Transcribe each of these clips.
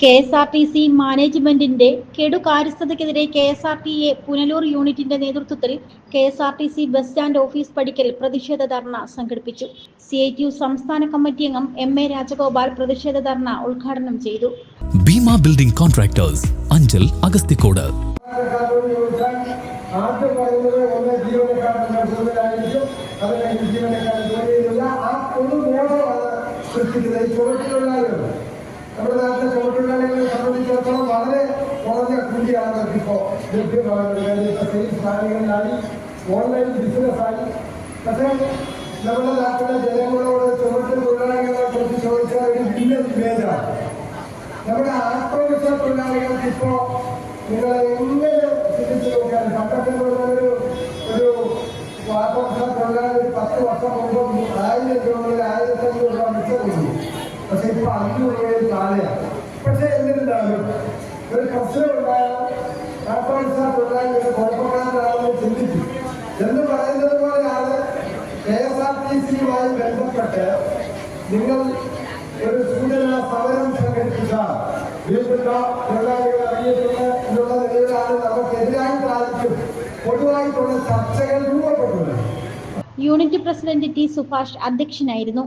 K S R T C മാനേജ്മെന്റിന്റെ കെടുകാര്യസ്ഥതയ്ക്കെതിരെ K S R T A Punalur യൂണിറ്റിന്റെ നേതൃത്വത്തിൽ K S R T C bus stand office പടിക്കൽ പ്രതിഷേധ ധർണ സംഘടിപ്പിച്ചു. C I T U സംസ്ഥാന committee അംഗം എം എ രാജഗോപാൽ പ്രതിഷേധ ധർണ ഉദ്ഘാടനം ചെയ്തു. Bhima building contractors Anchal Agasthikode. ചോദിച്ചാൽ ആദ്യം പറയുന്നത് കൂലിയാണ് അവർക്കിപ്പോൾ ലഭ്യമാകുന്നത്? സെയിൽസ് കാര്യങ്ങളിലായി ഓൺലൈൻ ബിസിനസ്സായി പക്ഷേ നമ്മുടെ നാട്ടിലെ ജനങ്ങളോട് ചുമട്ട് തൊഴിലാളികളെ കുറിച്ച് ചോദിച്ചാൽ ഒരു ഭിന്ന വിവേചനമാണ് നമ്മുടെ ആത്മവിശ്വാസ തൊഴിലാളികൾക്ക് ഇപ്പോ നിങ്ങൾ എങ്ങനെ ചിന്തിച്ചു നോക്കിയാൽ പണ്ടൊക്കെ ഒരു ഒരു ആത്മവിശ്വാസ തൊഴിലാളി ഒരു പത്ത് വർഷം മുമ്പ് ആയിരം രൂപയിൽ ആയിരത്തി അഞ്ഞൂറ് രൂപ മിച്ചമുള്ളൂ പക്ഷെ ഇപ്പൊ അഞ്ഞൂറ് രൂപയിൽ എന്നിരുന്നാലും എന്ന് പറയുന്നത് പോലെയാണ് കെ എസ് ആർ ടി സിയുമായി ബന്ധപ്പെട്ട് നിങ്ങൾ ഒരു സൂചന സമരം സംഘടിപ്പിച്ച എന്നുള്ള നിലയിലാണ് നമുക്കെതിരായിട്ടായിരിക്കും പൊതുവായിട്ടുള്ള ചർച്ചകൾ രൂപപ്പെട്ടത് യൂണിറ്റ് പ്രസിഡന്റ് ടി സുഭാഷ് അധ്യക്ഷനായിരുന്നു.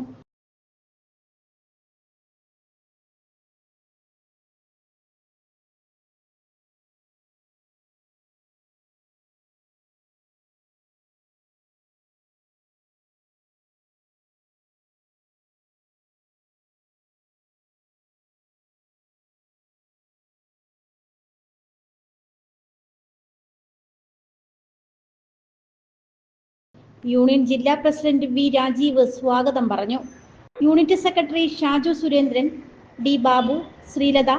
യൂണിയൻ ജില്ലാ പ്രസിഡന്റ് വി രാജീവ് സ്വാഗതം പറഞ്ഞു. Unit secretary Shaju Surendran D Babu Sreelatha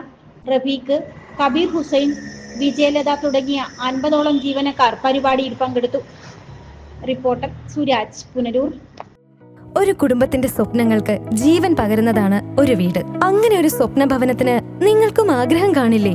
Rafeeq Kabeer Hussain Vijayalatha തുടങ്ങിയ അൻപതോളം ജീവനക്കാർ പരിപാടിയിൽ പങ്കെടുത്തു. റിപ്പോർട്ടർ സുരാജ് പുനരൂർ ഒരു കുടുംബത്തിന്റെ സ്വപ്നങ്ങൾക്ക് ജീവൻ പകരുന്നതാണ് ഒരു വീട്. അങ്ങനെ ഒരു സ്വപ്ന ഭവനത്തിന് നിങ്ങൾക്കും ആഗ്രഹം കാണില്ലേ?